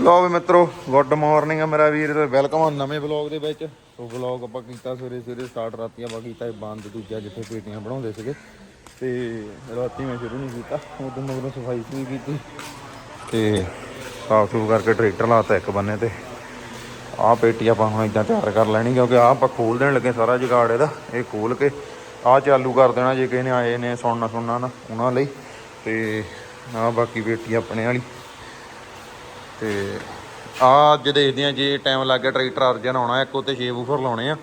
ਲੋ ਵੀ ਮਿੱਤਰੋ good morning ਮੇਰਾ ਵੀਰ, ਤੇ ਵੈਲਕਮ ਆ ਨਵੇਂ ਵਲੌਗ ਦੇ ਵਿੱਚ। ਸੋ ਵਲੌਗ ਆਪਾਂ ਕੀਤਾ ਸਵੇਰੇ ਸਵੇਰੇ ਸਟਾਰਟ ਰਾਤੀ ਆਪਾਂ ਕੀਤਾ ਇਹ ਬੰਦ, ਦੂਜਾ ਜਿੱਥੇ ਪੇਟੀਆਂ ਬਣਾਉਂਦੇ ਸੀਗੇ। ਤੇ ਰਾਤੀ ਮੈਂ ਸ਼ੁਰੂ ਨਹੀਂ ਕੀਤਾ, ਉਦੋਂ ਮਗਰੋਂ ਸਫ਼ਾਈ ਵੀ ਕੀਤੀ। ਤੇ ਸਾਫ਼ ਸੁਫ ਕਰਕੇ ਟਰੈਕਟਰ ਲਾਤਾ ਇੱਕ ਬੰਨੇ ਤੇ। ਆਹ ਪੇਟੀ ਆਪਾਂ ਹੁਣ ਇਦਾਂ ਤਿਆਰ ਕਰ ਲੈਣੀ, ਕਿਉਂਕਿ ਆਹ ਆਪਾਂ ਖੋਲ ਦੇਣ ਲੱਗੇ ਸਾਰਾ ਜੁਗਾੜ ਇਹਦਾ, ਇਹ ਖੋਲ ਕੇ ਆਹ ਚਾਲੂ ਕਰ ਦੇਣਾ ਜੇ ਕਿਸੇ ਨੇ ਆਏ ਨੇ ਸੁਣਨਾ ਸੁਣਨਾ ਨਾ, ਉਹਨਾਂ ਲਈ। ਤੇ ਆਹ ਬਾਕੀ ਪੇਟੀ ਆਪਣੇ ਵਾਲੀ। ਤੇ ਆ ਅੱਜ ਦੇਖਦੇ ਆ ਜੇ ਟਾਈਮ ਲੱਗ ਗਿਆ, ਟਰੈਕਟਰ ਅਰਜਨ ਆਉਣਾ ਇੱਕ ਉੱਤੇ 6 ਬੂਫਰ ਲਾਉਣੇ ਆ।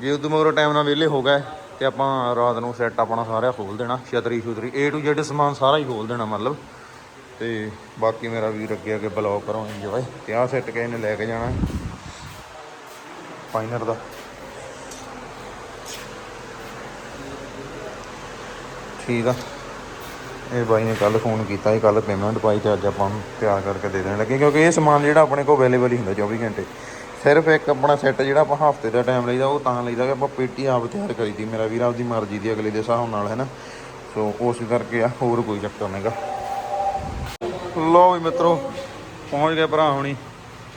ਜੇ ਉਦੋਂ ਮਗਰੋਂ ਟਾਈਮ ਨਾਲ ਵਿਹਲੇ ਹੋ ਗਏ, ਤੇ ਆਪਾਂ ਰਾਤ ਨੂੰ ਸੈੱਟ ਆਪਣਾ ਸਾਰਾ ਖੋਲ ਦੇਣਾ, ਛਤਰੀ ਛੁਤਰੀ, A to Z ਸਮਾਨ ਸਾਰਾ ਹੀ ਖੋਲ ਦੇਣਾ ਮਤਲਬ। ਤੇ ਬਾਕੀ ਮੇਰਾ ਵੀਰ ਅੱਗੇ ਅੱਗੇ ਬਲੌਗ ਕਰੋ ਇੰਜੋਏ ਤੇ ਆਹ ਸੈੱਟ ਕਿਸੇ ਨੇ ਲੈ ਕੇ ਜਾਣਾ ਫਾਈਨਰ ਦਾ। ਠੀਕ ਆ। ਇਹ ਬਾਈ ਨੇ ਕੱਲ ਫੋਨ ਕੀਤਾ ਸੀ ਕੱਲ ਪੇਮੈਂਟ ਪਾਈ ਤੇ ਅੱਜ ਆਪਾਂ ਨੂੰ ਤਿਆਰ ਕਰਕੇ ਦੇ ਦੇਣ ਲੱਗੇ ਕਿਉਂਕਿ ਇਹ ਸਮਾਨ ਜਿਹੜਾ ਆਪਣੇ ਕੋਲ ਅਵੇਲੇਬਲ ਹੀ ਹੁੰਦਾ 24 ਘੰਟੇ। ਸਿਰਫ ਇੱਕ ਆਪਣਾ ਸੈੱਟ ਜਿਹੜਾ ਆਪਾਂ ਹਫ਼ਤੇ ਦਾ ਟਾਈਮ ਲਈਦਾ, ਉਹ ਤਾਂ ਲਈਦਾ ਕਿ ਆਪਾਂ ਪੇਟੀ ਆਪ ਤਿਆਰ ਕਰੀਦੀ ਮੇਰਾ ਵੀਰ ਆਪਦੀ ਮਰਜ਼ੀ ਦੀ ਅਗਲੇ ਦੇ ਹਿਸਾਬ ਨਾਲ, ਹੈ ਨਾ? ਸੋ ਉਸ ਕਰਕੇ ਆ, ਹੋਰ ਕੋਈ ਚੱਕਰ ਨਹੀਂਗਾ ਲੋ ਵੀ ਮਿੱਤਰੋ, ਪਹੁੰਚ ਗਏ ਭਰਾ ਹੁਣੀ।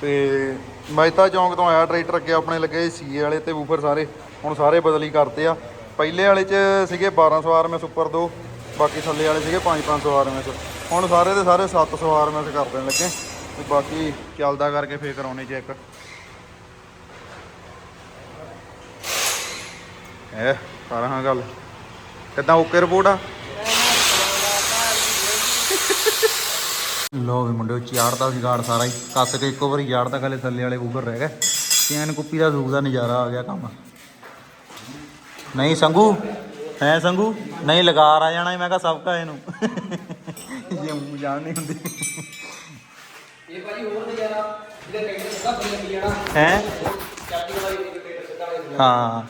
ਤੇ ਮਹਿਤਾ ਚੌਂਕ ਤੋਂ ਆਇਆ ਟਰੈਕਟਰ ਅੱਗੇ ਆਪਣੇ ਲੱਗੇ ਸੀਏ ਵਾਲੇ ਤੇ ਬੂਫਰ ਸਾਰੇ। ਹੁਣ ਸਾਰੇ ਬਦਲੀ ਕਰਤੇ ਆ। ਪਹਿਲੇ ਵਾਲੇ ਚ ਸੀਗੇ 1200 ਮੈਂ ਸੁਪਰ ਦੋ। ਬਾਕੀ ਥੱਲੇ ਵਾਲੇ ਸੀਗੇ 5-500 ਆਰਐਮਐਸ ਹੁਣ ਸਾਰੇ ਦੇ ਸਾਰੇ 700 ਆਰਐਮਐਸ ਕਰ ਦੇਣ ਲੱਗੇ। ਤੇ ਬਾਕੀ ਚੱਲਦਾ ਕਰਕੇ ਫੇਰ ਕਰਾਉਣੇ ਚੈੱਕ ਐ ਕਰਾਂ ਗੱਲ। ਕਿੱਦਾਂ ਓਕੇ ਰਿਪੋਰਟ ਆ? ਲੋ ਵੀ ਮੁੰਡਿਓ ਚਾੜਦਾ ਸੀ ਗਾੜ ਸਾਰਾ ਹੀ। ਕੱਸ ਕੇ ਇੱਕੋ ਵਾਰੀ ਚਾੜਦਾ ਖਾਲੇ ਥੱਲੇ ਵਾਲੇ ਉਬਰ ਰਹਿ ਗਏ। ਚੈਨ ਕੁੱਪੀ ਦਾ ਸੂਕ ਦਾ ਨਜ਼ਾਰਾ ਆ ਗਿਆ ਕੰਮ। ਨਹੀਂ, ਸੰਗੂ? ਹੈ ਸੰਗੂ? ਨਹੀਂ ਲਗਾਰ ਆ ਜਾਣਾ ਮੈਂ ਕਿਹਾ ਸਭ ਕਾ ਇਹਨੂੰ। ਜੇ ਮੂੰਹ ਜਾਣ ਨਹੀਂ ਹੁੰਦੀ। ਇਹ ਭਾਜੀ ਹੋਰ ਨਜ਼ਾਰਾ ਇਹਦੇ ਟਰੈਕਟਰ ਸਿੱਧਾ ਬੰਦ ਲੱਗੀ ਜਾਣਾ। ਹੈ? ਚਾਬੀ ਵਾਲੀ ਇੱਕ ਟਰੈਕਟਰ ਸਿੱਧਾ ਵਾਲੇ ਹਾਂ।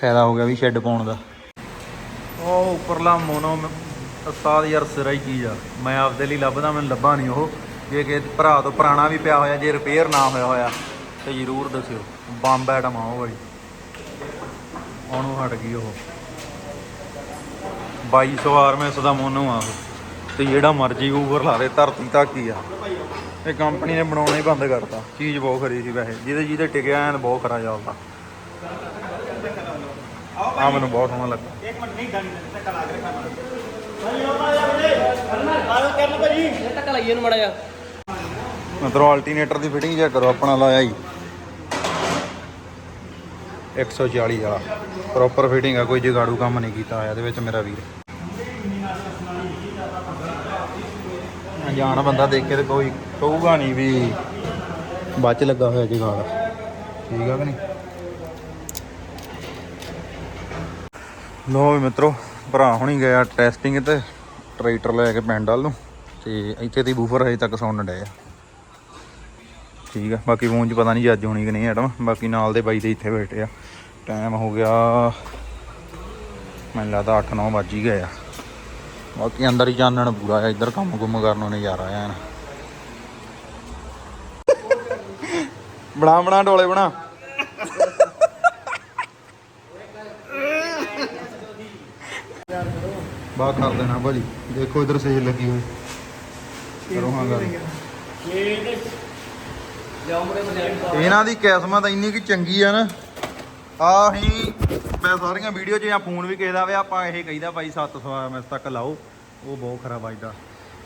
ਫਾਇਦਾ ਹੋ ਗਿਆ ਵੀ ਸ਼ੈੱਡ ਪਾਉਣ ਦਾ। ਉਹ ਉੱਪਰਲਾ ਮੋਨੋ ਉਸਤਾਦ ਯਾਰ ਸਿਰਾ ਹੀ ਚੀਜ਼ ਆ। ਮੈਂ ਆਪਦੇ ਲਈ ਲੱਭਦਾ ਮੈਨੂੰ ਲੱਭਾ ਨਹੀਂ ਉਹ। ਜੇ ਕਿ ਭਰਾ ਤੋਂ ਪੁਰਾਣਾ ਵੀ ਪਿਆ ਹੋਇਆ ਜੇ ਰਿਪੇਅਰ ਨਾ ਹੋਇਆ ਹੋਇਆ ਤੇ ਜ਼ਰੂਰ ਦੱਸਿਓ। ਬੰਬ ਐਟਮ ਆ ਉਹ ਵਾਲੀ ਉਹਨੂੰ ਹਟ ਗਈ ਉਹ। 2200 ਆਰਮਐਸ ਦਾ ਮੋਨੋ ਆ ਉਹ। ਤੇ ਜਿਹੜਾ ਮਰਜ਼ੀ ਊਵਰ ਲਾ ਦੇ ਧਰਤੀ ਤੱਕ ਹੀ ਆ। ਇਹ ਕੰਪਨੀ ਨੇ ਬਣਾਉਣਾ ਹੀ ਬੰਦ ਕਰਤਾ। ਚੀਜ਼ ਬਹੁਤ ਖਰੀ ਸੀ ਵੈਸੇ। ਜਿਹਦੇ ਜਿਹਦੇ ਟਿਕਿਆ ਐਨ ਬਹੁਤ ਖਰਾ ਚੱਲਦਾ। ਆ ਮੈਨੂੰ ਬਹੁਤ ਸੋਹਣਾ ਲੱਗਾ। ਇਹ ਤੱਕ ਲਾਈਏ ਨੂੰ ਮੜਾ ਜਾ ਮਤਲਬ ਆਲਟਰਨੇਟਰ ਦੀ ਫਿਟਿੰਗ ਚੈੱਕ ਕਰੋ ਆਪਣਾ ਲਾਇਆ ਹੀ। 140 ਵਾਲਾ। ਪ੍ਰੋਪਰ ਫਿਟਿੰਗ ਆ, ਕੋਈ ਜਗਾੜੂ ਕੰਮ ਨਹੀਂ ਕੀਤਾ ਹੋਇਆ, ਇਹਦੇ ਵਿੱਚ ਮੇਰਾ ਵੀਰ। ਅਣਜਾਣ ਬੰਦਾ ਦੇਖ ਕੇ ਤੇ ਕੋਈ ਕਹੂਗਾ ਨਹੀਂ ਵੀ ਬਾਅਦ ਚ ਲੱਗਾ ਹੋਇਆ ਜਗਾੜ। ਠੀਕ ਆ ਕਿ ਨਹੀਂ? ਲੋ ਵੀ ਮਿੱਤਰੋ, ਭਰਾ ਹੁਣੀ ਗਿਆ ਟੈਸਟਿੰਗ ਤੇ ਟਰੈਕਟਰ ਲੈ ਕੇ ਪਿੰਡ ਵੱਲ ਨੂੰ, ਤੇ ਇੱਥੇ ਤੇ ਬੂਫਰ ਹਜੇ ਤੱਕ ਸੁਣਨ ਡਿਆ ਠੀਕ ਆ, ਬਾਕੀ ਫੋਨ 'ਚ ਪਤਾ ਨਹੀਂ ਅੱਜ ਹੋਣੀ ਕਿ ਨਹੀਂ ਐਟਮ ਬਾਕੀ ਨਾਲ ਦੇ ਬਾਈ ਦੇ ਇੱਥੇ ਬੈਠੇ ਆ। ਟਾਈਮ ਹੋ ਗਿਆ, ਮੈਨੂੰ ਲੱਗਦਾ 8-9 ਵੱਜ ਹੀ ਗਏ ਆ। ਬਾਕੀ ਅੰਦਰ ਹੀ ਚਾਨਣ ਪੂਰਾ ਆ, ਇੱਧਰ ਕੰਮ ਕੁੰਮ ਕਰਨ ਨੂੰ ਨਜ਼ਾਰਾ ਆ ਐਨ ਬਣਾ ਬਣਾ, ਡੋਲੇ ਬਣਾ। ਬਾਹਰ ਕਰ ਦੇਣਾ ਭਾਜੀ, ਦੇਖੋ ਇਧਰ ਸੇਲ ਲੱਗੀ ਹੋਈ। ਕਰੋ ਹਾਂ ਗੱਲ। ਜਾਓ ਇਹਨਾਂ ਦੀ ਕਿਸਮਤ ਇੰਨੀ ਕਿ ਚੰਗੀ ਆ ਨਾ। ਆਹੀ ਮੈਂ ਸਾਰੀਆਂ ਵੀਡੀਓ 'ਚ ਜਾਂ ਫੋਨ ਵੀ ਕਿਸੇ ਦਾ ਵੇ ਆਪਾਂ ਇਹ ਕਹੀਦਾ ਭਾਈ 700 ਐਮਐਸ ਤੱਕ ਲਾਓ, ਉਹ ਬਹੁਤ ਖਰਾ ਵੱਜਦਾ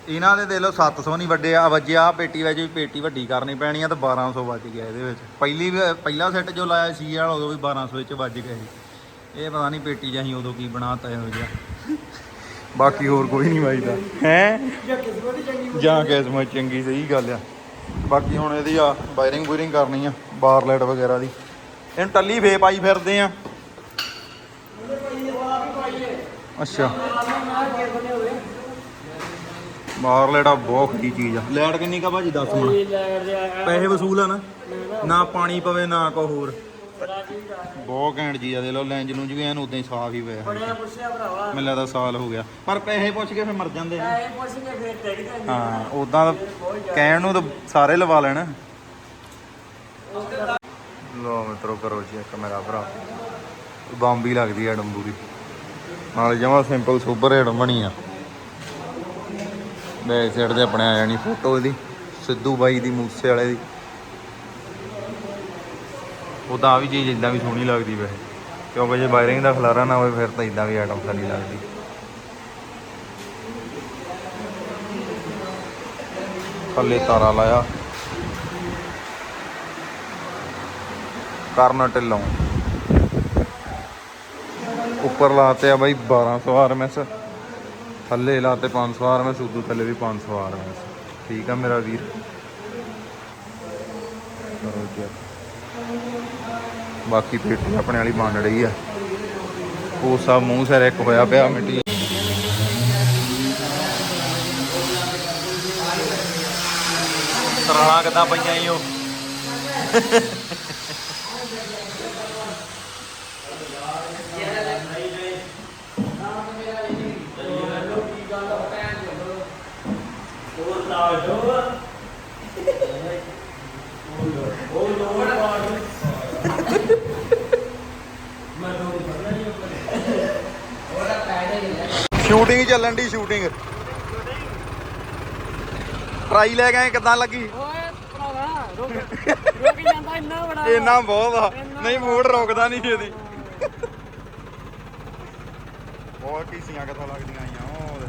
ਇਹਨਾਂ ਦੇ ਦੇ ਲਓ 700 ਨਹੀਂ ਵੱਡੇ ਆ ਵੱਜਿਆ ਪੇਟੀ ਵਿੱਚ ਵੀ ਪੇਟੀ ਵੱਡੀ ਕਰਨੀ ਪੈਣੀ ਆ ਤਾਂ 1200 ਵੱਜ ਗਿਆ ਇਹਦੇ ਵਿੱਚ। ਪਹਿਲੀ ਵੀ- ਪਹਿਲਾ ਸੈੱਟ ਜੋ ਲਾਇਆ ਸੀ ਵਾਲਾ ਉਦੋਂ ਵੀ 1200 ਵਿੱਚ ਵੱਜ ਗਿਆ ਸੀ। ਇਹ ਪਤਾ ਨਹੀਂ ਪੇਟੀ ਜਾਂ ਅਸੀਂ ਉਦੋਂ ਕੀ ਬਣਾਤਾ ਇਹੋ ਜਿਹਾ। ਬਾਕੀ ਹੋਰ ਕੋਈ ਨਹੀਂ ਵੱਜਦਾ। ਹੈ? ਜਾਂ ਕਿਸਮਤ ਚੰਗੀ, ਸਹੀ ਗੱਲ ਆ। ਬਾਕੀ ਹੁਣ ਇਹਦੀ ਆ ਵਾਇਰਿੰਗ ਵੂਰਿੰਗ ਕਰਨੀ ਆ ਬਾਰਲੈਟ ਵਗੈਰਾ ਦੀ। ਇਹਨੂੰ ਟੱਲੀ ਫੇ ਪਾਈ ਫਿਰਦੇ ਆ। ਅੱਛਾ। ਬਾਰਲੈਟ ਆ, ਬਹੁਤ ਖਰੀ ਚੀਜ਼ ਆ। ਲੈਟ ਕਿੰਨੀ ਕਾ ਭਾਜੀ, ਦੱਸ ਹੁਣ ਪੈਸੇ ਵਸੂਲ ਆ ਨਾ। ਨਾ ਪਾਣੀ ਪਵੇ, ਨਾ ਕੋ ਹੋਰ। ਬਹੁਤ ਘੈਂਟ ਚੀਜ਼ ਆ ਦੇ ਲੋ ਲੈਂਜ ਨੂੰ ਜਿਵੇਂ ਐਨ ਉਦਾਂ ਹੀ ਸਾਫ਼ ਹੀ ਪਿਆ। ਪੁੱਛਿਆ ਭਰਾਵਾ। ਮੈਨੂੰ ਲੱਗਦਾ ਸਾਲ ਹੋ ਗਿਆ। ਪਰ ਪੈਸੇ ਪੁੱਛ ਕੇ ਫੇ ਮਰ ਜਾਂਦੇ ਨੇ ਇਹ ਪੁੱਛ ਕੇ ਫੇਰ ਟੈਗ ਕਰ ਹਾਂ ਉਦਾਂ ਕਹਿਣ ਨੂੰ ਤਾਂ ਸਾਰੇ ਲਵਾ ਲੈਣ। ਲੋ ਮਿੱਤਰੋ ਕਰੋ ਚੈੱਕ ਮੇਰਾ ਭਰਾ। ਬੰਬੀ ਲੱਗਦੀ ਆ ਡੰਬੂਰੀ ਨਾਲ ਜਮਾ ਸਿੰਪਲ ਸੁਪਰ ਹੀਟ ਬਣੀ ਆ। ਬੈਕ ਸਾਈਡ ਤੇ ਆਪਣੇ ਆ ਜਾਣੀ ਫੋਟੋ ਇਹਦੀ। ਸਿੱਧੂ ਬਾਈ ਦੀ ਮੂਸੇ ਵਾਲੇ ਦੀ। ਉਹ ਤਾਂ ਆ ਵੀ ਚੀਜ਼ ਇਦਾਂ ਵੀ ਸੋਹਣੀ ਲੱਗਦੀ ਵੈਸੇ ਕਿਉਂਕਿ ਜੇ ਵਾਇਰਿੰਗ ਦਾ ਖਲਾਰਾ ਨਾ ਹੋਵੇ, ਫਿਰ ਤਾਂ ਇਦਾਂ ਵੀ ਆਈਟਮ ਸਾਰੀ ਲੱਗਦੀ। ਥੱਲੇ ਤਾਰਾ ਲਾਇਆ। ਕਰਨ ਢਿੱਲੋਂ। ਉੱਪਰ ਲਾਤੇ ਆ ਬਾਈ 1200 ਆਰਐਮਐਸ ਥੱਲੇ ਲਾਤੇ 500 ਆਰਐਮਐਸ ਉਦੋਂ ਥੱਲੇ ਵੀ 500 ਆਰਐਮਐਸ ਠੀਕ ਆ ਮੇਰਾ ਵੀਰ ਕਰੋ ਚੈੱਕ ਬਾਕੀ ਪੇਟੀ ਆਪਣੇ ਵਾਲੀ ਬਣ ਰਹੀ ਆ। ਉਹ ਸਭ ਮੂੰਹ ਸਿਰ ਇੱਕ ਹੋਇਆ ਪਿਆ ਮਿੱਟੀ ਤਰਾਂ ਕਿਦਾਂ ਪਈਆਂ ਈ ਉਹ ਸ਼ੂਟਿੰਗ ਚੱਲਣ ਦੀ ਸ਼ੂਟਿੰਗ ਟਰਾਈ ਲੈ ਗਏ ਕਿਦਾਂ ਲੱਗੀ? ਓਏ ਭਰਾਵਾ ਰੁਕ ਰੁਕ ਜਾਂਦਾ ਇੰਨਾ ਬੜਾ ਇੰਨਾ ਬਹੁਤ ਆ। ਨਹੀਂ ਮੂਡ ਰੁਕਦਾ ਨਹੀਂ ਇਹਦੀ। ਬਹੁਤ ਕੀਸੀਆਂ ਕਿੱਥੋਂ ਲੱਗਦੀਆਂ ਆਈਆਂ ਉਹ ਉਹਦੇ।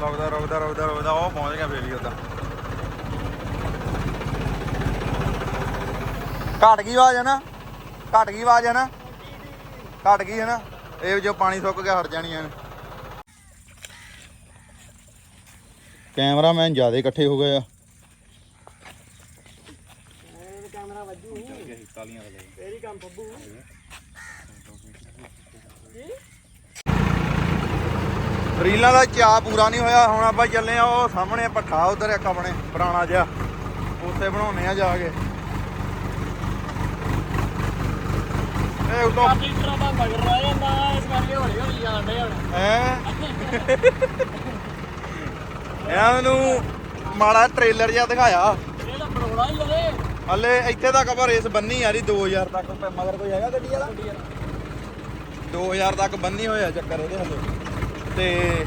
ਰੁਕਦਾ ਰੁਕਦਾ ਰੁਕਦਾ ਰੁਕਦਾ ਉਹ ਪਹੁੰਚ ਗਿਆ ਬੇਬੀ ਉਹਦਾ ਘਟ ਗਈ ਆਵਾਜ਼ ਹੈ ਨਾ? ਘਟ ਗਈ ਆਵਾਜ਼ ਹੈ ਨਾ? ਘਟ ਗਈ ਹੈ ਨਾ? ਇਹ ਜੋ ਪਾਣੀ ਸੁੱਕ ਗਿਆ ਹਟ ਜਾਣੀਆਂ ਨੇ ਕੈਮਰਾਮੈਨ ਜ਼ਿਆਦਾ ਇਕੱਠੇ ਹੋ ਗਏ ਆ। ਕੈਮਰਾ ਵੱਜੂ। ਤੇਰੀ ਕੰਮ ਬੱਬੂ ਰੀਲਾਂ ਦਾ ਚਾਹ ਪੂਰਾ ਨਹੀਂ ਹੋਇਆ ਹੁਣ ਆਪਾਂ ਚੱਲੇ ਆ ਉਹ ਸਾਹਮਣੇ ਪੱਠਾ ਉਧਰ ਇੱਕ ਆਪਣੇ ਪੁਰਾਣਾ ਜਿਹਾ। ਉੱਥੇ ਬਣਾਉਨੇ ਆ ਜਾ ਕੇ। ਇਹ ਉਤੋਂ ਕਾਫੀ ਤਰ੍ਹਾਂ ਦਾ ਮਗਰ ਰਹਿ ਜਾਂਦਾ ਇਸ ਕਰਕੇ ਹੌਲੀ ਹੌਲੀ ਜਾਂਦੇ ਹੁਣ। ਹੈ? ਇਹਨਾਂ ਨੂੰ ਮਾੜਾ ਟ੍ਰੇਲਰ ਜਿਹਾ ਦਿਖਾਇਆ। ਬਣਾਉਣਾ ਹੀ ਹਲੇ ਹਲੇ ਇੱਥੇ ਤੱਕ ਪਰ ਰੇਸ ਬੰਨੀ ਯਾਰੀ 2000 ਤੱਕ ਪ- ਮਗਰ ਕੋਈ ਹੈਗਾ ਗੱਡੀ ਵਾਲਾ? 2000 ਤੱਕ ਬੰਨੀ ਹੋਇਆ ਚੱਕਰ ਇਹਦੇ ਹਲੇ। ਤੇ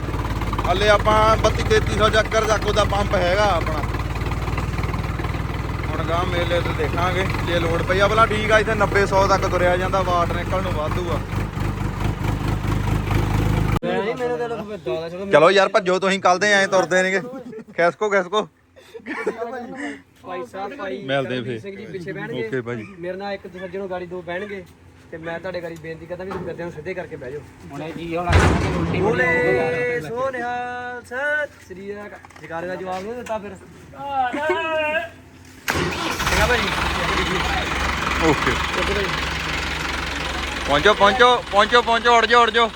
ਹਲੇ ਆਪਾਂ 32 3300 ਚੱਕਰ ਤੱਕ ਉਹਦਾ ਪੰਪ ਹੈਗਾ ਆਪਣਾ। ਹੁਣ ਗਾਂ ਮੇਲੇ ਤੇ ਦੇਖਾਂਗੇ ਜੇ ਲੋਡ ਪਈ ਆ ਭਲਾ ਠੀਕ ਆ ਇੱਥੇ 90 100 ਤੱਕ ਤੁਰਿਆ ਜਾਂਦਾ ਵਾਟ ਨਿਕਲਣ ਨੂੰ ਵਾਧੂ ਆ ਨਹੀਂ ਮੇਰੇ ਤੇ ਲੋਕ ਦਾਦਾ ਚਲੋ ਚਲੋ ਯਾਰ ਭੱਜੋ ਤੁਸੀਂ ਕੱਲ ਦੇ ਐਂ ਤੁਰਦੇ ਨੇਗੇ। ਖੈਸਕੋ ਖੈਸਕੋ। ਭਾਈ ਸਾਹਿਬ ਭਾਈ ਮਿਲਦੇ ਫੇਰ। ਸਿੰਘ ਜੀ ਪਿੱਛੇ ਬਹਿਣਗੇ ਓਕੇ ਭਾਜੀ। ਮੇਰੇ ਨਾਲ ਇੱਕ ਸੱਜਣੋਂ ਗਾੜੀ ਦੋ ਬਹਿਣਗੇ ਤੇ ਮੈਂ ਤੁਹਾਡੇ ਗਾੜੀ ਬੇਨਤੀ ਕਰਦਾ ਵੀ ਤੁਸੀਂ ਗੱਦੇ ਨੂੰ ਸਿੱਧੇ ਕਰਕੇ ਬਹਿ ਜਾਓ। ਹੁਣੇ ਜੀ ਹੋਣਾ ਉਲਟੀ ਬੋਲੇ ਸੋਨਿਆ ਸਤਿ ਸ੍ਰੀ ਅਕਾਲ। ਜਗਾਰੇ ਦਾ ਜਵਾਬ ਨਹੀਂ ਦਿੱਤਾ ਫਿਰ। ਚੰਗਾ ਭਾਈ ਓਕੇ। ਓਕੇ ਭਾਈ ਪਹੁੰਚੋ ਪਹੁੰਚੋ ਪਹੁੰਚੋ ਪਹੁੰਚੋ ਉੜ ਜਾਓ ਉੜ ਜਾਓ।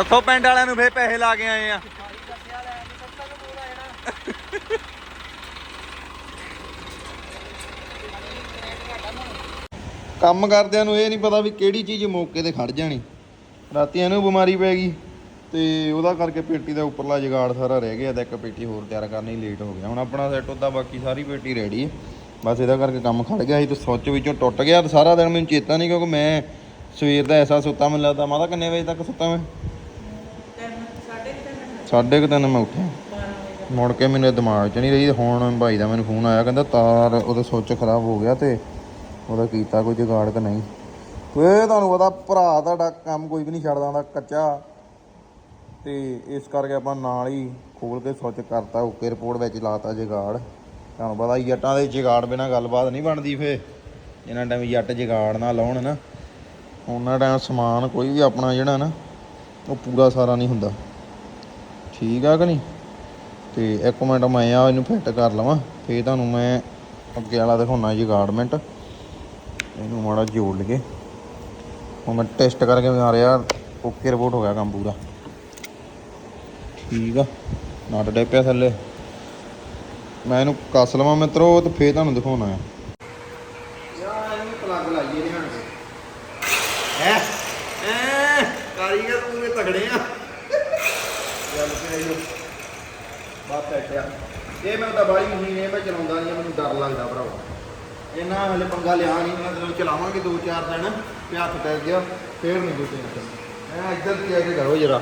ਦੱਸੋ ਪਿੰਡ ਵਾਲਿਆਂ ਨੂੰ ਫੇਰ ਪੈਸੇ ਲਾ ਕੇ ਆਏ ਆ। ਕੰਮ ਕਰਦਿਆਂ ਨੂੰ ਇਹ ਨਹੀਂ ਪਤਾ ਵੀ ਕਿਹੜੀ ਚੀਜ਼ ਮੌਕੇ ਤੇ ਖੜ ਜਾਣੀ। ਰਾਤੀ ਇਹਨੂੰ ਬਿਮਾਰੀ ਪੈ ਗਈ ਤੇ ਉਹਦਾ ਕਰਕੇ ਪੇਟੀ ਦਾ ਉੱਪਰਲਾ ਜਗਾੜ ਸਾਰਾ ਰਹਿ ਗਿਆ ਤਾਂ ਇੱਕ ਪੇਟੀ ਹੋਰ ਤਿਆਰ ਕਰਨੀ ਲੇਟ ਹੋ ਗਿਆ। ਹੁਣ ਆਪਣਾ ਸੈੱਟ ਉਹਦਾ ਬਾਕੀ ਸਾਰੀ ਪੇਟੀ ਰੈਡੀ ਹੈ ਬਸ ਇਹਦਾ ਕਰਕੇ ਕੰਮ ਖੜ ਗਿਆ ਸੀ ਤੇ ਸੁੱਚ ਵਿੱਚੋਂ ਟੁੱਟ ਗਿਆ ਤੇ ਸਾਰਾ ਦਿਨ ਮੈਨੂੰ ਚੇਤਾ ਨਹੀਂ ਕਿਉਂਕਿ ਮੈਂ ਸਵੇਰ ਦਾ ਐਸਾ ਸੁੱਤਾ ਮੈਨੂੰ ਲੱਗਦਾ, ਮਾਤਾ ਕਿੰਨੇ ਵਜੇ ਤੱਕ ਸੁੱਤਾ ਮੈਂ? ਸਾਢੇ ਕੁ ਤਿੰਨ ਮੈਂ ਉੱਠਿਆ। ਮੁੜ ਕੇ ਮੈਨੂੰ ਇਹ ਦਿਮਾਗ 'ਚ ਨਹੀਂ ਰਹੀ, ਹੁਣ ਭਾਈ ਦਾ ਮੈਨੂੰ ਫੋਨ ਆਇਆ, ਕਹਿੰਦਾ ਤਾਰ ਉਹਦਾ ਸੁੱਚ ਖਰਾਬ ਹੋ ਗਿਆ ਤੇ ਉਹਦਾ ਕੀਤਾ ਕੋਈ ਜੁਗਾੜ ਕਿ ਨਹੀਂ। ਓਏ, ਤੁਹਾਨੂੰ ਪਤਾ ਭਰਾ ਤੁਹਾਡਾ ਕੰਮ ਕੋਈ ਵੀ ਨਹੀਂ ਛੱਡਦਾ ਹੁੰਦਾ ਕੱਚਾ। ਤੇ ਇਸ ਕਰਕੇ ਆਪਾਂ ਨਾਲ ਹੀ ਖੋਲ ਕੇ ਸੁੱਚ ਕਰਤਾ, ਓਕੇ ਰਿਪੋਰਟ ਵਿੱਚ ਲਾਤਾ ਜਗਾੜ। ਤੁਹਾਨੂੰ ਪਤਾ ਜੱਟਾਂ ਦੇ ਜਗਾੜ ਬਿਨਾ ਗੱਲਬਾਤ ਨਹੀਂ ਬਣਦੀ ਫੇ ਇਹਨਾਂ ਟਾਈਮ ਜੱਟ ਜਗਾੜ ਨਾ ਲਾਉਣ ਨਾ, ਉਹਨਾਂ ਟਾਈਮ ਸਮਾਨ ਕੋਈ ਵੀ ਆਪਣਾ ਜਿਹੜਾ ਨਾ, ਉਹ ਪੂਰਾ ਸਾਰਾ ਨਹੀਂ ਹੁੰਦਾ। ਠੀਕ ਆ ਕਿ ਨਹੀਂ? ਤੇ ਇੱਕ ਮਿੰਟ ਮੈਂ ਆ ਇਹਨੂੰ ਫਿੱਟ ਕਰ ਲਵਾਂ। ਫੇਰ ਤੁਹਾਨੂੰ ਮੈਂ ਅੱਗੇ ਵਾਲਾ ਦਿਖਾਉਣਾ ਜੀ ਗਾਰਡਮੈਂਟ ਇਹਨੂੰ ਮਾੜਾ ਜੋੜ ਲਈਏ। ਹੁਣ ਮੈਂ ਟੈਸਟ ਕਰਕੇ ਮਾਰਿਆ ਓਕੇ ਰਿਪੋਰਟ ਹੋ ਗਿਆ ਕੰਮ ਪੂਰਾ। ਠੀਕ ਆ। ਨਟ ਡੇਪਿਆ ਥੱਲੇ। ਮੈਂ ਇਹਨੂੰ ਕੱਸ ਲਵਾਂ ਮਿੱਤਰੋ, ਤੇ ਫੇਰ ਤੁਹਾਨੂੰ ਦਿਖਾਉਣਾ ਆ। ਯਾਰ, ਇਹਨੂੰ ਪਲੱਗ ਲਾਈਏ ਨਿਹਣ ਕੇ ਹੈ? ਐ ਕਾਰੀਗਰ ਪੂਰੇ ਤਗੜੇ ਆ ਚੱਲ ਪਿਆ ਜੀ ਬਾਤ ਬੈਠਿਆ ਇਹ ਮੈਂ ਤਾਂ ਬਾੜੀ ਮਸ਼ੀਨ ਇਹ ਮੈਂ ਚਲਾਉਂਦਾ ਨਹੀਂ, ਮੈਨੂੰ ਡਰ ਲੱਗਦਾ ਭਰਾਵਾ। ਇਹਨਾਂ ਹਲੇ ਪੰਗਾ ਲਿਆ ਨਹੀਂ, ਮੈਂ ਚਲਾਵਾਂਗੇ ਦੋ ਚਾਰ ਦਿਨ, ਤੇ ਹੱਥ ਟੈਰ ਗਿਆ, ਫੇਰ ਨਹੀਂ ਕੋਈ ਟੈਨਸ਼ਨ ਮੈਂ ਇੱਧਰ ਕੀ ਆ ਕੇ ਕਰੋ ਜਰਾ।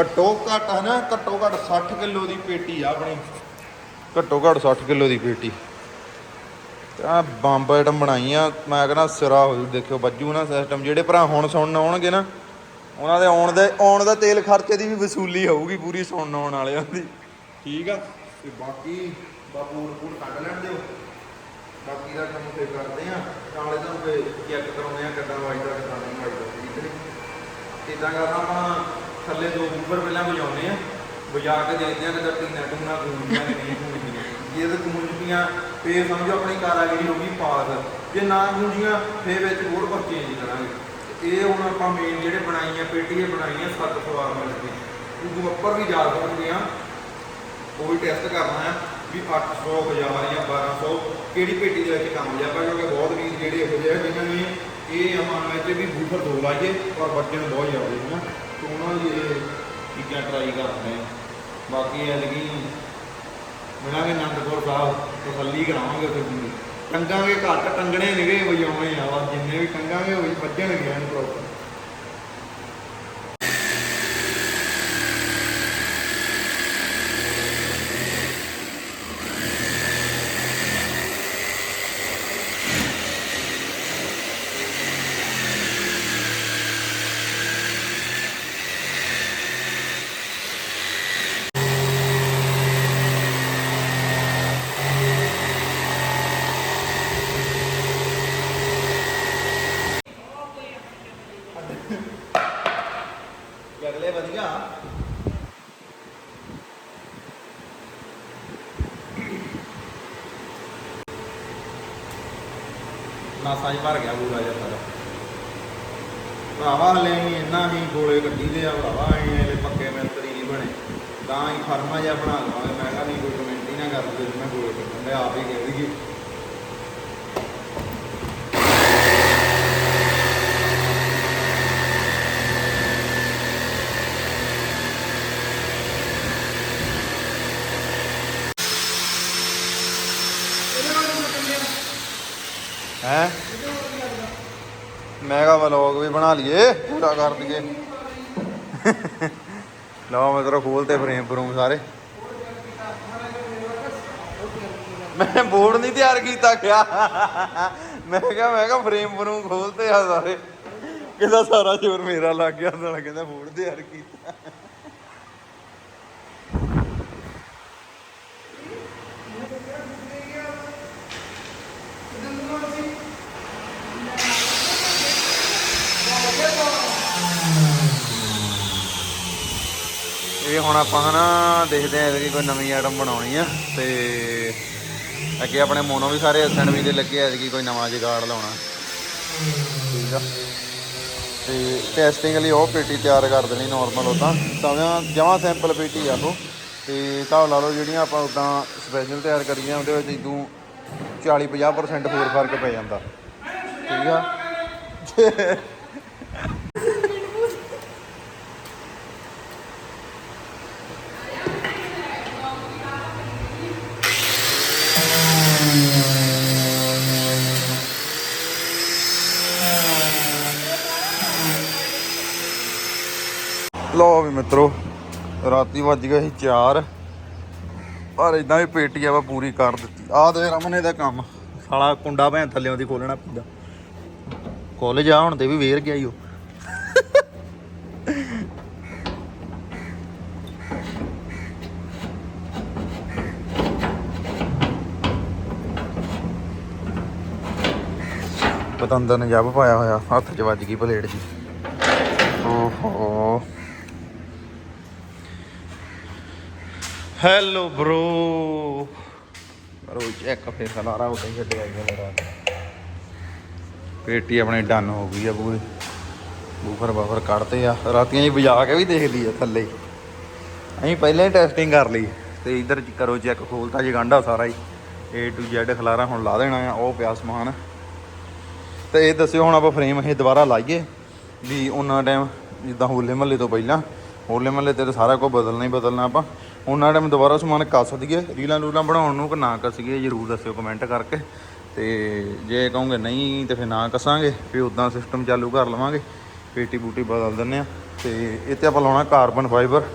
ਘੱਟੋ ਘੱਟ ਹੈ ਨਾ, ਘੱਟੋ ਘੱਟ 60 ਕਿਲੋ ਦੀ ਪੇਟੀ ਆ ਆਪਣੀ। ਘੱਟੋ ਘੱਟ 60 ਕਿਲੋ ਦੀ ਪੇਟੀ। ਆ ਬੰਬ ਆਈਟਮ ਬਣਾਈ ਆ ਮੈਂ ਕਹਿੰਦਾ ਸਿਰਾ ਹੋ ਜੂ, ਦੇਖਿਓ ਵੱਜੂ ਨਾ ਸਿਸਟਮ ਜਿਹੜੇ ਭਰਾ ਹੁਣ ਸੁਣਨ ਆਉਣਗੇ ਨਾ, ਉਹਨਾਂ ਦੇ ਆਉਣ ਦੇ ਆਉਣ ਦਾ ਤੇਲ ਖਰਚੇ ਦੀ ਵੀ ਵਸੂਲੀ ਹੋਊਗੀ ਪੂਰੀ ਸੁਣਨ ਆਉਣ ਵਾਲਿਆਂ ਦੀ। ਠੀਕ ਆ? ਤੇ ਬਾਕੀ ਬਾਪੂ ਨੂੰ ਕੱਢ ਲੈਣ ਦਿਓ। ਬਾਕੀ ਦਾ ਕੰਮ ਫੇਰ ਕਰਦੇ ਆ। ਨਾਲੇ ਤੁਹਾਨੂੰ ਫੇਰ ਚੈੱਕ ਕਰਾਉਂਦੇ ਆ ਕਿੱਦਾਂ ਵਾਜਦਾ ਕਿੱਦਾਂ ਨਹੀਂ ਵਾਜਦਾ ਠੀਕ ਨੇ ਇਦਾਂ ਕਰਨਾ ਆਪਾਂ ਥੱਲੇ ਦੋ ਉੱਪਰ ਪਹਿਲਾਂ ਵਜਾਉਂਦੇ ਆ। ਵਜਾ ਕੇ ਦੇਖਦੇ ਆ ਕਿ ਟੀਨਾ ਟੂਨਾ ਗੂੰਜੀਆਂ ਨਹੀਂ ਗੂੰਜੀਆਂ ਜੇ ਤੇ ਗੂੰਜ ਫੇਰ ਸਮਝੋ ਆਪਣੀ ਕਾਰਾਗਰੀ ਹੋ ਗਈ ਪਾਸ। ਜੇ ਨਾ ਗੂੰਜੀਆਂ ਫੇਰ ਵਿੱਚ ਹੋਰ ਪਰਚੇ ਚੇਂਜ ਕਰਾਂਗੇ। ਇਹ ਹੁਣ ਆਪਾਂ ਮੇਨ ਜਿਹੜੇ ਬਣਾਈਆਂ ਪੇਟੀਆਂ ਬਣਾਈਆਂ ਸੱਤ ਸਵਾਰ ਮਿਲ ਕੇ। ਉਹ ਉੱਪਰ ਵੀ ਜਾ ਸਕਦੇ ਆ। ਉਹ ਵੀ ਟੈਸਟ ਕਰਨਾ ਹੈ ਵੀ 800 1000 ਜਾਂ 1200 ਕਿਹੜੀ ਪੇਟੀ ਦੇ ਵਿੱਚ ਕੰਮ ਲਿਆ ਕਿਉਂਕਿ ਬਹੁਤ ਵੀਰ ਜਿਹੜੇ ਇਹੋ ਜਿਹੇ ਆ, ਜਿਨ੍ਹਾਂ ਨੇ ਇਹ ਅਮਾਨ ਵਿੱਚ ਵੀ ਬੂਫਰ ਦੋ ਲਾਈਏ, ਪਰ ਬੱਚਣ ਬਹੁਤ ਜ਼ਿਆਦਾ ਹੈ ਨਾ ਤੇ ਉਹਨਾਂ ਦੀ ਇਹ ਚੀਜ਼ਾਂ ਟਰਾਈ ਕਰਦੇ ਆ। ਬਾਕੀ ਐਲਗੀ ਮਿਲਾਂਗੇ ਅਨੰਦਪੁਰ ਸਾਹਿਬ, ਤਸੱਲੀ ਕਰਾਵਾਂਗੇ ਉੱਥੇ ਪੂਰੀ ਟੰਗਾਂਗੇ ਘੱਟ, ਟੰਗਣੇ ਨਿਗੇ, ਵਜਾਉਣੇ ਆ ਵਾ ਜਿੰਨੇ ਵੀ ਟੰਗਾਂਗੇ, ਉਹ ਵੱਜਣਗੇ ਐਨ ਪ੍ਰੋਪਰ ਅਗਲੇ ਵਧੀਆ ਨਾਸਾ ਹੀ ਭਰ ਗਿਆ ਪੂਰਾ ਜਿਹਾ ਸਾਰਾ। ਭਰਾਵਾ ਹਲੇ ਹੀ ਇੰਨਾ ਹੀ ਗੋਲੇ ਕੱਢੀ ਦੇ ਆ, ਭਰਾਵਾ ਐ ਹਲੇ ਪੱਕੇ ਮਿਸਤਰੀ ਨਹੀਂ ਬਣੇ। ਤਾਂ ਹੀ ਫਰਮਾ ਜਿਹਾ ਬਣਾ ਲਵਾਂਗੇ। ਮੈਂ ਕਿਹਾ ਨਹੀਂ, ਕੋਈ ਕਮੈਂਟ ਹੀ ਨਾ ਕਰ ਦਿਓ ਮੈਂ ਗੋਲੇ ਕੱਢਣ ਦੇ, ਆਪ ਹੀ ਕਹਿ ਦਈਏ। ਮੈਗਾ ਵਲੌਗ ਵੀ ਬਣਾ ਲਈਏ, ਪੂਰਾ ਕਰ ਦਈਏ। ਲਓ ਮੈਂ ਤੇਰਾ ਖੋਲ ਤੇ ਫਰੇਮ ਫਰੂਮ ਸਾਰੇ। ਮੈਂ ਬੋਰਡ ਨਹੀਂ ਤਿਆਰ ਕੀਤਾ ਗਿਆ ਮੈਂ ਕਿਹਾ ਮੈਂ ਕਿਹਾ ਫਰੇਮ ਫਰੂਮ ਖੋਲਤੇ ਆ ਸਾਰੇ। ਕਹਿੰਦਾ ਸਾਰਾ ਜ਼ੋਰ ਮੇਰਾ ਲੱਗ ਗਿਆ ਨਾਲ ਕਹਿੰਦਾ ਬੋਰਡ ਤਿਆਰ ਕੀਤਾ। ਇਹ ਹੁਣ ਆਪਾਂ ਹਨਾ ਦੇਖਦੇ ਆਂ ਕਿ ਕੋਈ ਨਵੀਂ ਆਈਟਮ ਬਣਾਉਣੀ ਆ ਤੇ ਅੱਗੇ ਆਪਣੇ ਮੋਨੋ ਵੀ ਸਾਰੇ ਹੱਸਣ ਵੀ ਦੇ ਲੱਗੇ ਆ ਕਿ ਕੋਈ ਨਵਾਂ ਜੁਗਾੜ ਲਾਉਣਾ। ਠੀਕ ਆ। ਤੇ ਟੈਸਟਿੰਗ ਲਈ ਉਹ ਪੇਟੀ ਤਿਆਰ ਕਰ ਦੇਣੀ ਨਾਰਮਲ ਉਦਾਂ ਤਾਂ ਜਮਾਂ ਸੈਂਪਲ ਪੇਟੀ ਆ ਉਹ। ਤੇ ਹਿਸਾਬ ਲਾ ਲਓ ਜਿਹੜੀਆਂ ਆਪਾਂ ਉਦਾਂ ਸਪੈਸ਼ਲ ਤਿਆਰ ਕਰੀਆਂ, ਉਹਦੇ ਵਿੱਚ ਇਦੋਂ 40 50% ਹੋਰ ਫ਼ਰਕ ਪੈ ਜਾਂਦਾ। ਠੀਕ ਆ ਲੋ ਵੀ ਮਿੱਤਰੋ, ਰਾਤੀ ਵੱਜ ਗਏ ਸੀ 4 ਪਰ ਇਦਾਂ ਵੀ ਪੇਟੀ ਆਪਾਂ ਪੂਰੀ ਕਰ ਦਿੱਤੀ। ਆਹ ਤੇ ਰਮਨੇ ਦਾ ਕੰਮ। ਸਾਲਾ ਕੁੰਡਾ ਭੈਣ ਥੱਲੇੋਂ ਦੀ ਖੋਲਣਾ ਪੈਂਦਾ। ਕਾਲਜ ਆ, ਹੁਣ ਤੇ ਵੀ ਵੇਰ ਗਿਆ ਈ ਉਹ। ਪਤੰਦਰ ਨੇ ਜੱਬ ਪਾਇਆ ਹੋਇਆ। ਹੱਥ 'ਚ ਵੱਜ ਗਈ ਪਲੇਟ ਜੀ। ਹੈਲੋ ਬ੍ਰੋ ਕਰੋ ਚੈੱਕ ਫੇਰ ਖਲਾਰਾ ਉੱਤੇ ਛੱਡਿਆ ਗਿਆ ਮੇਰਾ। ਪੇਟੀ ਆਪਣੀ ਡਨ ਹੋ ਗਈ ਆ ਪੂਰੀ। ਬੂਫਰ ਬਾਫਰ ਕੱਢਤੇ ਆ। ਰਾਤੀਆਂ ਜੀ ਵਜਾ ਕੇ ਵੀ ਦੇਖ ਲਈ ਆ ਥੱਲੇ। ਅਸੀਂ ਪਹਿਲਾਂ ਹੀ ਟੈਸਟਿੰਗ ਕਰ ਲਈ। ਤੇ ਇਧਰ ਕਰੋ ਚੈੱਕ ਖੋਲਤਾ ਜੀ ਗਾਂਡਾ ਸਾਰਾ ਹੀ। A to Z ਖਲਾਰਾ ਹੁਣ ਲਾ ਦੇਣਾ ਆ, ਉਹ ਪਿਆ ਸਮਾਨ। ਤੇ ਇਹ ਦੱਸਿਓ ਹੁਣ ਆਪਾਂ ਫਰੇਮ ਇਹ ਦੁਬਾਰਾ ਲਾਈਏ। ਵੀ ਉਹਨਾਂ ਟਾਈਮ ਜਿੱਦਾਂ ਹੋਲੇ ਮਹੱਲੇ ਤੋਂ ਪਹਿਲਾਂ। ਹੋਲੇ ਮਹੱਲੇ ਤੇ ਸਾਰਾ ਕੁਝ ਬਦਲਣਾ ਹੀ ਬਦਲਣਾ ਆਪਾਂ। ਉਹਨਾਂ ਟਾਈਮ ਦੁਬਾਰਾ ਸਮਾਨ ਕੱਸ ਦਈਏ। ਰੀਲਾਂ ਰੂਲਾਂ ਬਣਾਉਣ ਨੂੰ ਕਿ ਨਾ ਕੱਸੀਏ, ਜਰੂਰ ਦੱਸਿਓ ਕਮੈਂਟ ਕਰਕੇ। ਤੇ ਜੇ ਕਹੋਗੇ ਨਹੀਂ, ਤੇ ਫਿਰ ਨਾ ਕੱਸਾਂਗੇ। ਫਿਰ ਉਦਾਂ ਸਿਸਟਮ ਚਾਲੂ ਕਰ ਲਵਾਂਗੇ। ਪੇਟੀ ਬੂਟੀ ਬਦਲ ਦਿੰਨੇ ਆ ਤੇ ਇਹ ਤੇ ਆਪਾਂ ਲਾਉਣਾ ਕਾਰਬਨ ਫਾਈਬਰ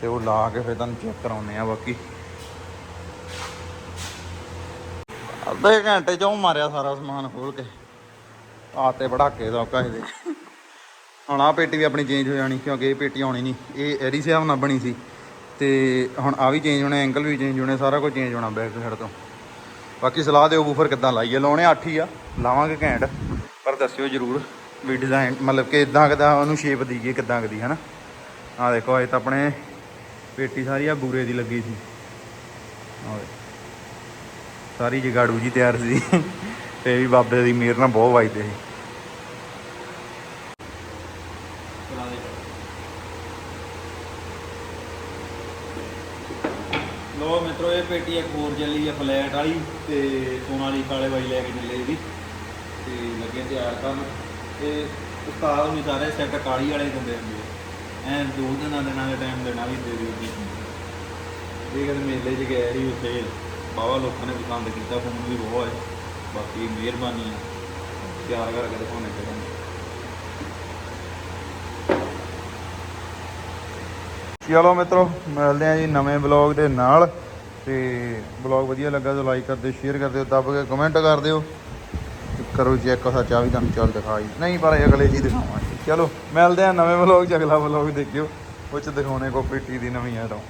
ਤੇ ਉਹ ਲਾ ਕੇ ਫਿਰ ਤੁਹਾਨੂੰ ਚੈੱਕ ਕਰਾਉਨੇ ਆ ਬਾਕੀ। ਅੱਧੇ ਘੰਟੇ ਚੋਂ ਮਾਰਿਆ ਸਾਰਾ ਸਮਾਨ ਖੋਲ ਕੇ। ਆਤੇ ਪੜਾਕੇ ਦਾ ਕਾਹੇ ਦੇ ਹੁਣ ਆ ਪੇਟੀ ਵੀ ਆਪਣੀ ਚੇਂਜ ਹੋ ਜਾਣੀ, ਕਿਉਂਕਿ ਇਹ ਪੇਟੀ ਆਉਣੀ ਨਹੀਂ। ਇਹ ਇਹਦੀ ਹਿਸਾਬ ਨਾਲ ਬਣੀ ਸੀ। ਤੇ ਹੁਣ ਆ ਵੀ ਚੇਂਜ ਹੋਣੇ ਐਂਗਲ ਵੀ ਚੇਂਜ ਹੋਣੇ, ਸਾਰਾ ਕੁਝ ਚੇਂਜ ਹੋਣਾ ਬੈਕ ਸਾਈਡ ਤੋਂ। ਬਾਕੀ ਸਲਾਹ ਦਿਓ ਬੂਫਰ ਕਿੱਦਾਂ ਲਾਈਏ। ਲਾਉਣੇ 8 ਹੀ ਆ, ਲਾਵਾਂਗੇ ਘੈਂਟ। ਪਰ ਦੱਸਿਓ ਜਰੂਰ ਵੀ ਡਿਜ਼ਾਈਨ ਮਤਲਬ ਕਿ ਇਦਾਂ ਕਦਾ ਉਹਨੂੰ ਸ਼ੇਪ ਦਈਏ, ਕਿੱਦਾਂ ਕਦੀ ਹਨਾ? ਆ ਦੇਖੋ ਇਹ ਤਾਂ ਆਪਣੇ ਪੇਟੀ ਸਾਰੀ ਆ ਬੂਰੇ ਦੀ ਲੱਗੀ ਸੀ। ਆਹ ਸਾਰੀ ਜਗਾੜੂ ਜੀ ਤਿਆਰ ਸੀ। ਤੇ ਵੀ ਬਾਬੇ ਦੀ ਮਿਹਰ ਨਾਲ ਬਹੁਤ ਵਾਜਦੇ ਸੀ ਲੋ ਮਿੱਤਰੋ ਇਹ ਪੇਟੀ ਇੱਕ ਹੋਰ ਚੱਲੀ ਆ, ਫਲੈਟ ਵਾਲੀ ਤੇ ਸੋਨਾਲੀ ਕਾਲੇ ਬਾਈ ਲੈ ਕੇ ਚੱਲੇ ਇਹਦੀ। ਤੇ ਲੱਗੇ ਤਿਆਰ ਕਰਨ। ਤੇ ਉਸਤਾਦ ਵੀ ਸਾਰੇ ਸੈੱਟ ਕਾਲੀ ਵਾਲੇ ਦਿੰਦੇ ਹੁੰਦੇ ਆ। ਐ ਦੋ ਦਿਨਾਂ ਦਿਨਾਂ ਦੇ ਟਾਈਮ ਦੇਣਾ ਵੀ ਦੇ ਦਿਓ ਜੀ ਇਹ ਕਦੇ ਮੇਲੇ 'ਚ ਗਏ ਸੀ ਉੱਥੇ। ਬਾਵਾ ਲੋਕਾਂ ਨੇ ਪਸੰਦ ਕੀਤਾ ਫੋਨ ਵੀ ਬਹੁਤ ਹੈ ਬਾਕੀ ਮਿਹਰਬਾਨੀ ਹੈ ਤਿਆਰ ਕਰਕੇ ਦਿਖਾਉਣੇ ਚਾਹੀਦੇ ਚਲੋ ਮਿੱਤਰੋ, ਮਿਲਦੇ ਆ ਜੀ ਨਵੇਂ ਬਲੌਗ ਦੇ ਨਾਲ। ਤੇ ਬਲੌਗ ਵਧੀਆ ਲੱਗਾ ਤਾਂ ਲਾਈਕ ਕਰ ਦਿਓ ਸ਼ੇਅਰ ਕਰ ਦਿਓ ਦੱਬ ਕੇ ਕਮੈਂਟ ਕਰ ਦਿਓ। ਤੇ ਕਰੋ ਚੈੱਕ ਚਾਹ ਵੀ ਤੁਹਾਨੂੰ ਚੱਲ ਦਿਖਾਈ। ਨਹੀਂ, ਪਰ ਅਗਲੇ ਜੀ ਦਿਖਾਵਾਂਗੇ। ਚਲੋ, ਮਿਲਦੇ ਆ ਨਵੇਂ ਬਲੌਗ ਚ। ਅਗਲਾ ਬਲੌਗ ਦੇਖਿਓ, ਉਹ ਚ ਦਿਖਾਉਣੇ ਕੋਪੀ ਟੀ ਦੀ ਨਵੀਂ ਆਟੋ